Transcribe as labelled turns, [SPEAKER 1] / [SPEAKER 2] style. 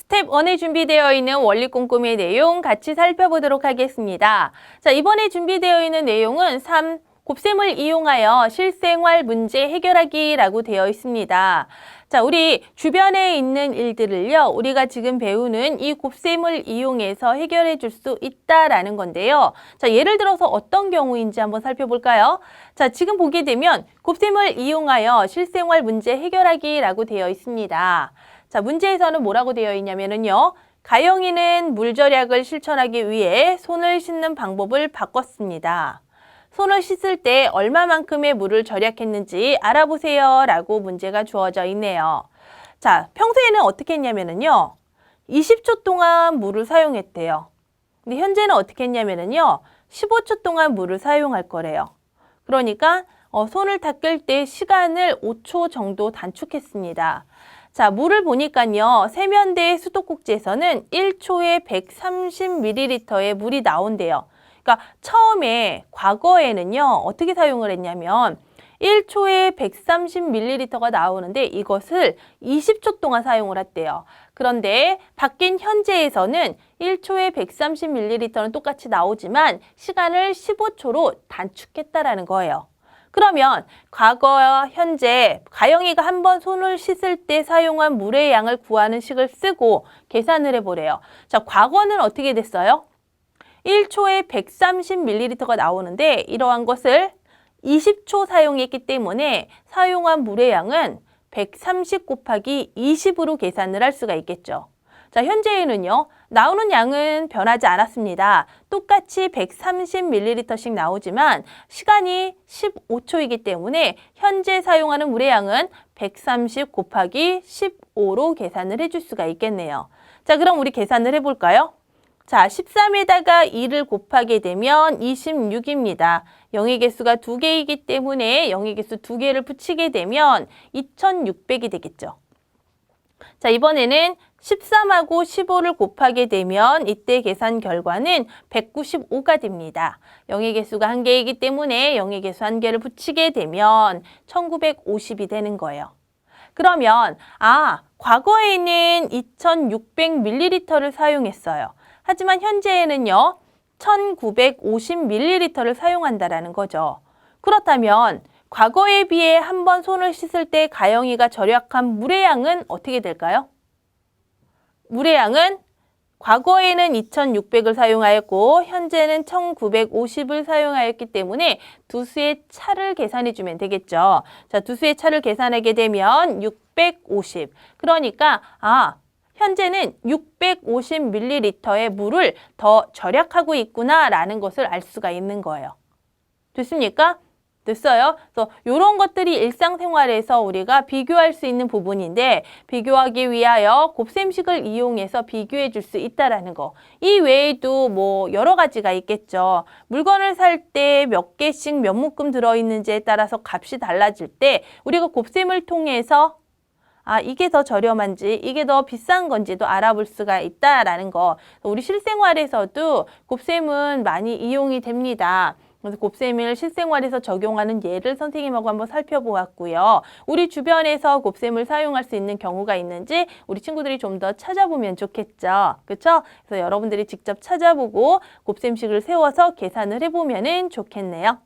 [SPEAKER 1] 스텝 1에 준비되어 있는 원리 꼼꼼의 내용 같이 살펴보도록 하겠습니다. 자, 이번에 준비되어 있는 내용은 3. 곱셈을 이용하여 실생활 문제 해결하기라고 되어 있습니다. 자, 우리 주변에 있는 일들을요, 우리가 지금 배우는 이 곱셈을 이용해서 해결해 줄 수 있다라는 건데요. 자, 예를 들어서 어떤 경우인지 한번 살펴볼까요? 자, 지금 보게 되면 곱셈을 이용하여 실생활 문제 해결하기라고 되어 있습니다. 자, 문제에서는 뭐라고 되어 있냐면은요. 가영이는 물 절약을 실천하기 위해 손을 씻는 방법을 바꿨습니다. 손을 씻을 때 얼마만큼의 물을 절약했는지 알아보세요. 라고 문제가 주어져 있네요. 자, 평소에는 어떻게 했냐면은요. 20초 동안 물을 사용했대요. 근데 현재는 어떻게 했냐면은요. 15초 동안 물을 사용할 거래요. 그러니까 어, 손을 닦을 때 시간을 5초 정도 단축했습니다. 자, 물을 보니까요. 세면대 수도꼭지에서는 1초에 130ml의 물이 나온대요. 그러니까 처음에 과거에는요. 어떻게 사용을 했냐면 1초에 130ml가 나오는데 이것을 20초 동안 사용을 했대요. 그런데 바뀐 현재에서는 1초에 130ml는 똑같이 나오지만 시간을 15초로 단축했다라는 거예요. 그러면 과거와 현재 가영이가 한 번 손을 씻을 때 사용한 물의 양을 구하는 식을 쓰고 계산을 해보래요. 자, 과거는 어떻게 됐어요? 1초에 130ml가 나오는데 이러한 것을 20초 사용했기 때문에 사용한 물의 양은 130 곱하기 20으로 계산을 할 수가 있겠죠. 자, 현재에는요, 나오는 양은 변하지 않았습니다. 똑같이 130ml씩 나오지만 시간이 15초이기 때문에 현재 사용하는 물의 양은 130 곱하기 15로 계산을 해줄 수가 있겠네요. 자, 그럼 우리 계산을 해볼까요? 자, 13에다가 2를 곱하게 되면 26입니다. 영의 개수가 두 개이기 때문에 영의 개수 두 개를 붙이게 되면 2600이 되겠죠. 자, 이번에는 13하고 15를 곱하게 되면 이때 계산 결과는 195가 됩니다. 영의 개수가 한 개이기 때문에 영의 개수 한 개를 붙이게 되면 1950이 되는 거예요. 그러면 아, 과거에는 2600ml를 사용했어요. 하지만 현재에는요. 1950ml를 사용한다라는 거죠. 그렇다면 과거에 비해 한 번 손을 씻을 때 가영이가 절약한 물의 양은 어떻게 될까요? 물의 양은 과거에는 2600을 사용하였고 현재는 1950을 사용하였기 때문에 두 수의 차를 계산해 주면 되겠죠. 자, 두 수의 차를 계산하게 되면 650. 그러니까 아, 현재는 650ml의 물을 더 절약하고 있구나라는 것을 알 수가 있는 거예요. 됐습니까? 됐어요? 그래서 이런 것들이 일상생활에서 우리가 비교할 수 있는 부분인데 비교하기 위하여 곱셈식을 이용해서 비교해 줄 수 있다라는 거. 이 외에도 뭐 여러 가지가 있겠죠. 물건을 살 때 몇 개씩 몇 묶음 들어있는지에 따라서 값이 달라질 때 우리가 곱셈을 통해서 아, 이게 더 저렴한지, 이게 더 비싼 건지도 알아볼 수가 있다라는 거. 우리 실생활에서도 곱셈은 많이 이용이 됩니다. 그래서 곱셈을 실생활에서 적용하는 예를 선생님하고 한번 살펴보았고요. 우리 주변에서 곱셈을 사용할 수 있는 경우가 있는지 우리 친구들이 좀 더 찾아보면 좋겠죠. 그렇죠? 그래서 여러분들이 직접 찾아보고 곱셈식을 세워서 계산을 해보면 좋겠네요.